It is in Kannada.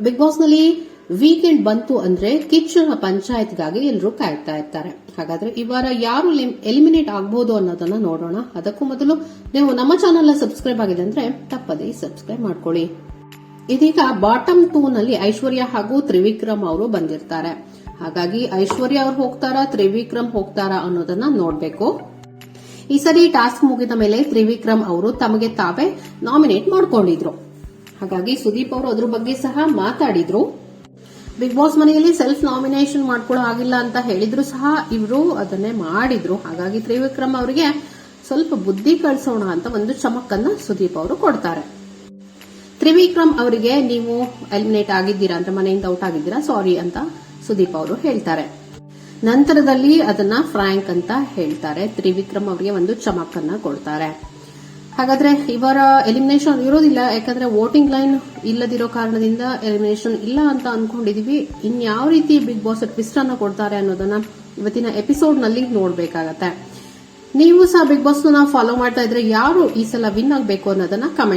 ಬಿಗ್ ಬಾಸ್ನಲ್ಲಿ ವೀಕೆಂಡ್ ಬಂತು ಅಂದ್ರೆ ಕಿಚ್ಚನ ಪಂಚಾಯತ್ಗಾಗಿ ಎಲ್ಲರೂ ಕಾಯ್ತಾ ಇರ್ತಾರೆ. ಹಾಗಾದ್ರೆ ಈ ವಾರ ಯಾರು ಎಲಿಮಿನೇಟ್ ಆಗಬಹುದು ಅನ್ನೋದನ್ನ ನೋಡೋಣ. ಅದಕ್ಕೂ ಮೊದಲು ನೀವು ನಮ್ಮ ಚಾನೆಲ್ ಸಬ್ಸ್ಕ್ರೈಬ್ ಆಗಿದೆ ಅಂದ್ರೆ ತಪ್ಪದೇ ಸಬ್ಸ್ಕ್ರೈಬ್ ಮಾಡ್ಕೊಳ್ಳಿ. ಇದೀಗ ಬಾಟಮ್ ಟೂ ನಲ್ಲಿ ಐಶ್ವರ್ಯ ಹಾಗೂ ತ್ರಿವಿಕ್ರಮ್ ಅವರು ಬಂದಿರ್ತಾರೆ. ಹಾಗಾಗಿ ಐಶ್ವರ್ಯ ಅವ್ರು ಹೋಗ್ತಾರಾ, ತ್ರಿವಿಕ್ರಮ್ ಹೋಗ್ತಾರಾ ಅನ್ನೋದನ್ನ ನೋಡ್ಬೇಕು. ಈ ಸರಿ ಟಾಸ್ಕ್ ಮುಗಿದ ಮೇಲೆ ತ್ರಿವಿಕ್ರಮ್ ಅವರು ತಮಗೆ ತಾವೇ ನಾಮಿನೇಟ್ ಮಾಡ್ಕೊಂಡಿದ್ರು. ಹಾಗಾಗಿ ಸುದೀಪ್ ಅವರು ಅದ್ರ ಬಗ್ಗೆ ಸಹ ಮಾತಾಡಿದ್ರು. ಬಿಗ್ ಬಾಸ್ ಮನೆಯಲ್ಲಿ ಸೆಲ್ಫ್ ನಾಮಿನೇಷನ್ ಮಾಡ್ಕೊಳ್ಳೋ ಆಗಿಲ್ಲ ಅಂತ ಹೇಳಿದ್ರು ಸಹ ಇವರು ಅದನ್ನೇ ಮಾಡಿದ್ರು. ಹಾಗಾಗಿ ತ್ರಿವಿಕ್ರಮ್ ಅವರಿಗೆ ಸ್ವಲ್ಪ ಬುದ್ಧಿ ಕಳಿಸೋಣ ಅಂತ ಒಂದು ಚಮಕನ್ನ ಸುದೀಪ್ ಅವರು ಕೊಡ್ತಾರೆ. ತ್ರಿವಿಕ್ರಮ್ ಅವರಿಗೆ ನೀವು ಎಲಿಮಿನೇಟ್ ಆಗಿದ್ದೀರಾ ಅಂತ, ಮನೆಯಿಂದ ಔಟ್ ಆಗಿದ್ದೀರಾ, ಸಾರಿ ಅಂತ ಸುದೀಪ್ ಅವರು ಹೇಳ್ತಾರೆ. ನಂತರದಲ್ಲಿ ಅದನ್ನ ಫ್ರಾಂಕ್ ಅಂತ ಹೇಳ್ತಾರೆ. ತ್ರಿವಿಕ್ರಮ್ ಅವರಿಗೆ ಒಂದು ಚಮಕನ್ನ ಕೊಡ್ತಾರೆ. ಹಾಗಾದ್ರೆ ಇವರ ಎಲಿಮಿನೇಷನ್ ಇರೋದಿಲ್ಲ, ಯಾಕಂದ್ರೆ ವೋಟಿಂಗ್ ಲೈನ್ ಇಲ್ಲದಿರೋ ಕಾರಣದಿಂದ ಎಲಿಮಿನೇಷನ್ ಇಲ್ಲ ಅಂತ ಅನ್ಕೊಂಡಿದೀವಿ. ಇನ್ಯಾವ ರೀತಿ ಬಿಗ್ ಬಾಸ್ ಟ್ವಿಸ್ಟ್ ಅನ್ನ ಕೊಡ್ತಾರೆ ಅನ್ನೋದನ್ನ ಇವತ್ತಿನ ಎಪಿಸೋಡ್ನಲ್ಲಿ ನೋಡ್ಬೇಕಾಗತ್ತೆ. ನೀವು ಸಹ ಬಿಗ್ ಬಾಸ್ನ ಫಾಲೋ ಮಾಡ್ತಾ ಇದ್ರೆ ಯಾರು ಈ ಸಲ ವಿನ್ ಆಗಬೇಕು ಅನ್ನೋದನ್ನ ಕಮೆಂಟ್